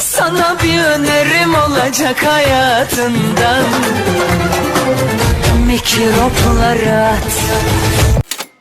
Sana bir önerim olacak hayatından Mikropları at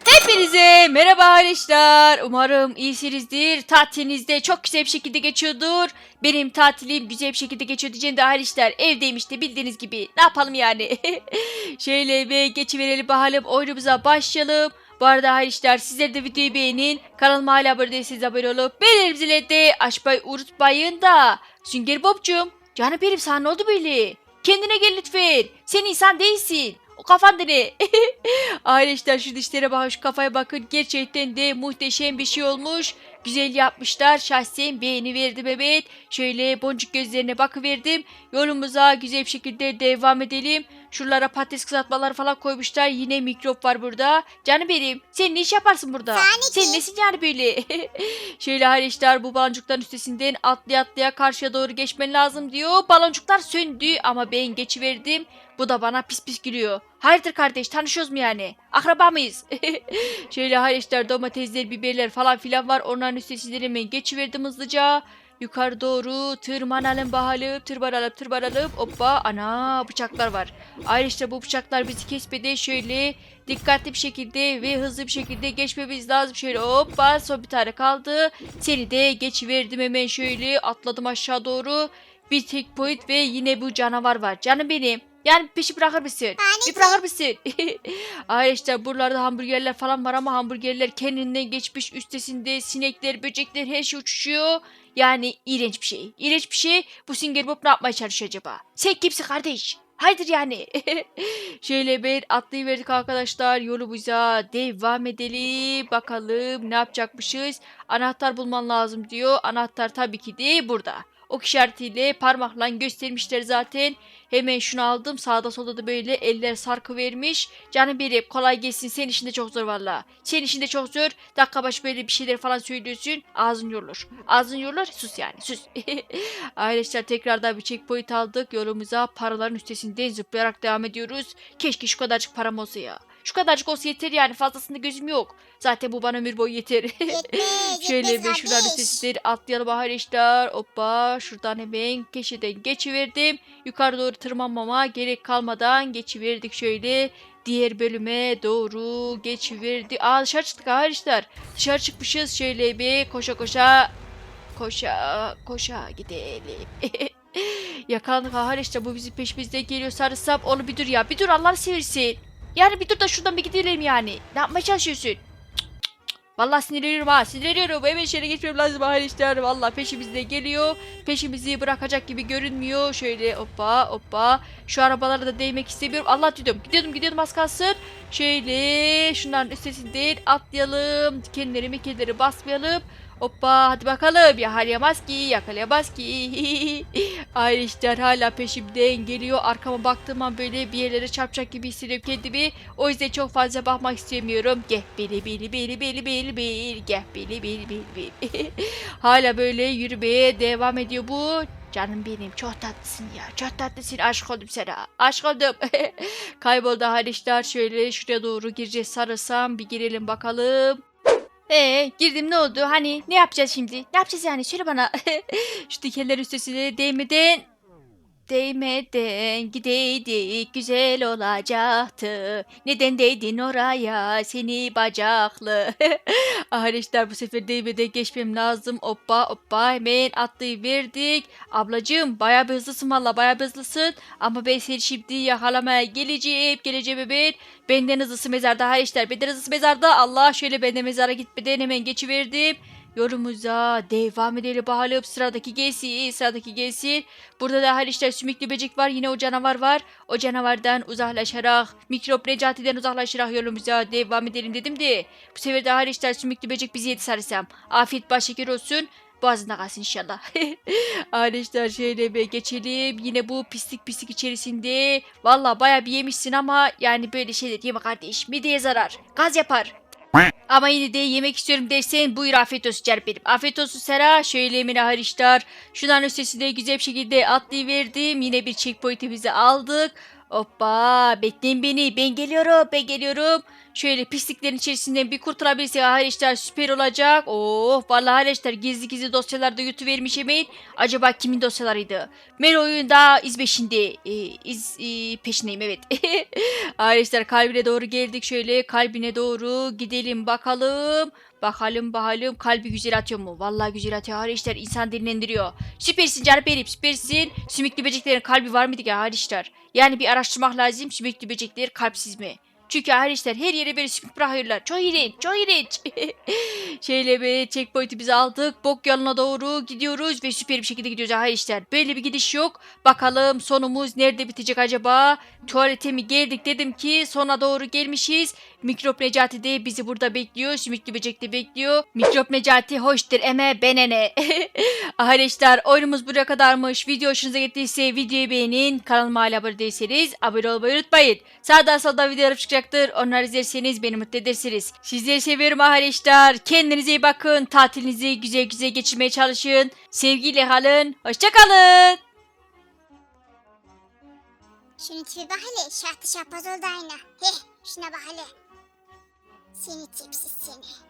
Hepinize merhaba arkadaşlar. Umarım iyisinizdir. Tatilinizde çok güzel bir şekilde geçiyordur. Benim tatilim güzel bir şekilde geçiyor diyeceğim de arkadaşlar evdeyim işte bildiğiniz gibi. Ne yapalım yani? Şöyle bir geçiverelim bakalım oyunumuza başlayalım. Bu arada arkadaşlar sizler de videoyu beğenin. Kanalıma hala abone değilseniz abone olup zile de açmayı unutmayın da. Sünger Bob'cum canım benim sana ne oldu böyle? Kendine gel lütfen. Sen insan değilsin. O kafan ne? Arkadaşlar şu dişlere bakın şu kafaya bakın. Gerçekten de muhteşem bir şey olmuş. Güzel yapmışlar. Şahsen beğeni verdim evet. Şöyle boncuk gözlerine bakıverdim. Yolumuza güzel bir şekilde devam edelim. Şuralara patates kızartmaları falan koymuşlar. Yine mikrop var burada. Canım benim sen ne iş yaparsın burada? Sen nesin yani böyle? Şöyle arkadaşlar bu baloncukların üstesinden atlaya atlaya karşıya doğru geçmen lazım diyor. Baloncuklar söndü ama ben geçiverdim. Bu da bana pis pis gülüyor. Hayırdır kardeş tanışıyoruz mu yani? Akraba mıyız? Şöyle arkadaşlar domatesler, biberler falan filan var. Onların üstesinden hemen geçiverdim hızlıca. Yukarı doğru tırmanalım bakalım, tırmanalım, tırmanalım. Hoppa, ana bıçaklar var. Ayrıca bu bıçaklar bizi kesmede şöyle dikkatli bir şekilde ve hızlı bir şekilde geçmemiz lazım. Şöyle hoppa, son bir tane kaldı. Seni de geçiverdim hemen şöyle atladım aşağı doğru. Bir tek point ve yine bu canavar var. Canım benim. Yani peşi bırakır mısın? Bir bırakır mısın? Ay işte buralarda hamburgerler falan var ama hamburgerler kendinden geçmiş üstesinde sinekler, böcekler her şey uçuşuyor. Yani iğrenç bir şey. İğrenç bir şey. Bu Singer Bob ne yapmaya çalışıyor acaba? Sen kimsin kardeş? Haydır yani. Şöyle bir atlayıverdik arkadaşlar. Yolumuza devam edelim. Bakalım ne yapacakmışız. Anahtar bulman lazım diyor. Anahtar tabii ki de burada. Ok işaretiyle parmakla göstermişler zaten. Hemen şunu aldım. Sağda solda da böyle eller sarkı vermiş. Canım benim kolay gelsin. Senin işinde çok zor valla. Senin işinde çok zor. Dakika başı böyle bir şeyler falan söylüyorsun. Ağzın yorulur. Ağzın yorulur. Sus yani sus. Arkadaşlar tekrardan bir checkpoint aldık. Yolumuza paraların üstesinden zıplayarak devam ediyoruz. Keşke şu kadarcık param olsa ya. Şu kadarcık olsa yeter yani fazlasında gözüm yok. Zaten bu bana ömür boyu yeter. Yetmez, Şöyle bir şuradan üstesinden atlayalım arkadaşlar. Hoppa şuradan hemen keşeden geçiverdim. Yukarı doğru tırmanmama gerek kalmadan geçiverdik şöyle. Diğer bölüme doğru geçiverdi. Aa dışarı çıktık arkadaşlar. Dışarı çıkmışız şöyle bir koşa koşa koşa koşa gidelim. Yakalandık arkadaşlar bu bizim peşimizde geliyor sarısap onu bir dur ya bir dur Allah'ını seversin. Yani bir dur da şuradan bir gidelim yani. Ne yapmaya çalışıyorsun? Vallahi sinirleniyorum ha sinirleniyorum. Hemen içeri geçmem lazım arkadaşlar. Vallahi peşimizde geliyor. Peşimizi bırakacak gibi görünmüyor. Şöyle hoppa hoppa. Şu arabalara da değmek istemiyorum. Allah diyordum. Gidiyordum gidiyordum az kalsın. Şöyle şunların üstesinden atlayalım. Dikenleri mekenleri basmayalım. Hoppa hadi bakalım yakalayamaz ki yakalayamaz ki. Ayrışlar hala peşimden geliyor. Arkama baktığım böyle bir yerlere çarpacak gibi hissediyorum kendimi. O yüzden çok fazla bakmak istemiyorum. Geh bili bili bili bili bili bili. Geh bili bili bili bili. hala böyle yürümeye devam ediyor bu. Canım benim çok tatlısın ya. Çok tatlısın. Aşık oldum sana. Aşık oldum. Kayboldu Haliçler. Şöyle şuraya doğru gireceğiz sarılsam. Bir girelim bakalım. Ee girdim ne oldu? Hani ne yapacağız şimdi? Ne yapacağız yani? Söyle bana. Şu dikenler üstesine değmeden değmeden gideydik güzel olacaktı. Neden değdin oraya seni bacaklı? Arkadaşlar bu sefer değmeden geçmem lazım. Hoppa hoppa hemen atlayıverdik. Ablacığım baya bir hızlısın valla baya bir hızlısın. Ama ben seni şimdi yakalamaya geleceğim. Geleceğim evet. Benden hızlısı mezarda arkadaşlar. Benden hızlısı mezarda. Allah şöyle ben de mezara gitmeden hemen geçiverdim. Yorumuza devam edelim bakalım. Sıradaki gelsin. Sıradaki gelsin. Burada da arkadaşlar sümüklü böcek var. Yine o canavar var. O canavardan uzaklaşarak, mikrop necatiden uzaklaşarak yolumuza devam edelim dedim de. Bu sefer de arkadaşlar sümüklü böcek bizi yedi sarısam. Afiyet baş şeker olsun. Boğazında kalsın inşallah. arkadaşlar şöyle bir geçelim. Yine bu pislik pislik içerisinde. Valla baya bir yemişsin ama yani böyle şeyler yeme kardeş. Mideye zarar. Gaz yapar. Ama yine de yemek istiyorum dersen buyur afiyet olsun canım benim. Afiyet olsun Sera. Şöyle emine harişler. Şunların üstesinde güzel bir şekilde atlayıverdim. Yine bir checkpoint'imizi aldık. Hoppa bekleyin beni ben geliyorum ben geliyorum. Şöyle pisliklerin içerisinden bir kurtulabilsek arkadaşlar süper olacak. Oh vallahi arkadaşlar gizli gizli dosyalarda yutuvermiş emeğin. Acaba kimin dosyalarıydı? Melo'yun da iz peşinde. Ee, iz e, peşindeyim evet. arkadaşlar kalbine doğru geldik şöyle kalbine doğru gidelim bakalım. Bakalım bakalım kalbi güzel atıyor mu? Vallahi güzel atıyor arkadaşlar insan dinlendiriyor. Süpersin canım benim süpersin. Sümüklü böceklerin kalbi var mıydı ki arkadaşlar? Yani bir araştırmak lazım sümüklü böcekler kalpsiz mi? Çünkü arkadaşlar her yere böyle sümük bırakıyorlar. Çok iğrenç, çok iğrenç. Şöyle bir checkpoint'i biz aldık. Bok yoluna doğru gidiyoruz ve süper bir şekilde gidiyoruz arkadaşlar. Böyle bir gidiş yok. Bakalım sonumuz nerede bitecek acaba? Tuvalete mi geldik dedim ki sona doğru gelmişiz. Mikrop Necati de bizi burada bekliyor. Sümüklü böcek de bekliyor. Mikrop Necati hoştur eme benene. Arkadaşlar oyunumuz buraya kadarmış. Video hoşunuza gittiyse videoyu beğenin. Kanalıma hala abone değilseniz abone olmayı unutmayın. Sağda solda videolarım çıkacaktır. Onları izlerseniz beni mutlu edersiniz. Sizleri seviyorum arkadaşlar. Kendinize iyi bakın. Tatilinizi güzel güzel geçirmeye çalışın. Sevgiyle kalın. Hoşçakalın. Şunu tipe bak hele şahtı şapaz oldu ayna. Heh şuna bak hele. Seni tipsiz seni.